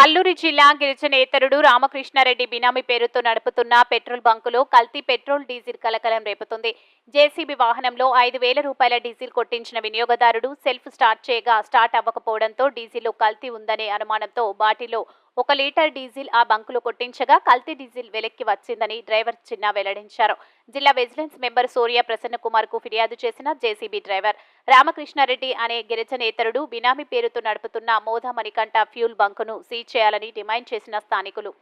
అల్లూరి జిల్లా గిరిజనేతరుడు రామకృష్ణారెడ్డి బినామీ పేరుతో నడుపుతున్న పెట్రోల్ బంకులో కల్తీ పెట్రోల్ డీజిల్ కలకలం రేపుతుంది. జేసీబీ వాహనంలో ఐదు వేల రూపాయల డీజిల్ కొట్టించిన వినియోగదారుడు సెల్ఫ్ స్టార్ట్ చేయగా స్టార్ట్ అవ్వకపోవడంతో డీజిల్లో కల్తీ ఉందనే అనుమానంతో బాటిలో ఒక లీటర్ డీజిల్ ఆ బంకులో కొట్టించగా కల్తీ డీజిల్ వెలక్కి వచ్చిందని డ్రైవర్ చిన్న వెల్లడించారు. జిల్లా విజిలెన్స్ మెంబర్ సూర్య ప్రసన్న కుమార్కు ఫిర్యాదు చేసిన జేసీబీ డ్రైవర్. రామకృష్ణారెడ్డి అనే గిరిజనేతరుడు బినామీ పేరుతో నడుపుతున్న మోదా మణికంఠ ఫ్యూల్ బంకును సీజ్ చేయాలని డిమాండ్ చేసిన స్థానికులు.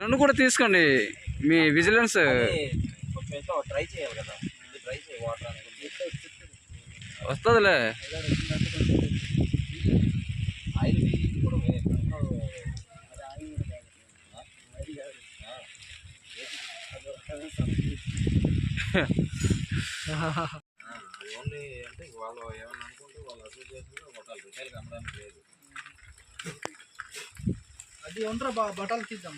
రెండు కూడా తీసుకోండి. మీ విజిలెన్స్ ట్రై చేయాలి కదా ట్రై చేయి వాటర్ వస్తుందిలే ఆయిల్ ఇది కూడా వే- ఆ, అది ఓన్లీ అంటే వాళ్ళు ఏమన్నా అనుకుంటే వాళ్ళు అసోసియేషన్ రిటైల్కి అమ్మడానికి లేదు అది ఉండరా బా బట్టలు తీద్దాం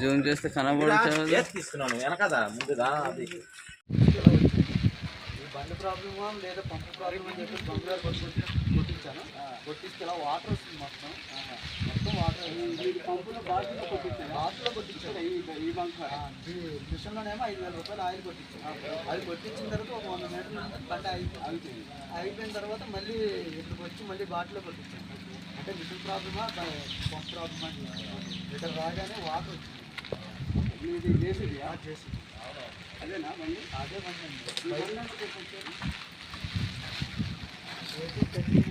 జూమ్ చేస్తే కనబడుతుంది తీసుకున్నాను వెనకదా ముందుదా? అది. బండి ప్రాబ్లమా లేదా పంపు ప్రాబ్లమ్ అని చెప్పి బంగారు కొట్టి కొట్టించాను. కొట్టిస్తే ఇలా వాటర్ వస్తుంది మొత్తం. మొత్తం వాటర్ ఈ పంపులో బాటిల్లో కొట్టించాను బాటిల్లో కొట్టించాను. ఈ బంక్ మిషన్లోనేమో ఐదు వేల రూపాయలు ఆయిల్ కొట్టించాను. అది కొట్టించిన తర్వాత ఒక వంద మీటర్లు బండి ఆగిపోయింది. అయిపోయిన తర్వాత మళ్ళీ ఇక్కడికి వచ్చి మళ్ళీ బాటిల్లో కొట్టించాను. అంటే మిషన్ ప్రాబ్లమా పంప్ ప్రాబ్లమా ఇక్కడ రాగానే వాటర్ వచ్చింది. ఇది చేసేది చేసింది अलना बी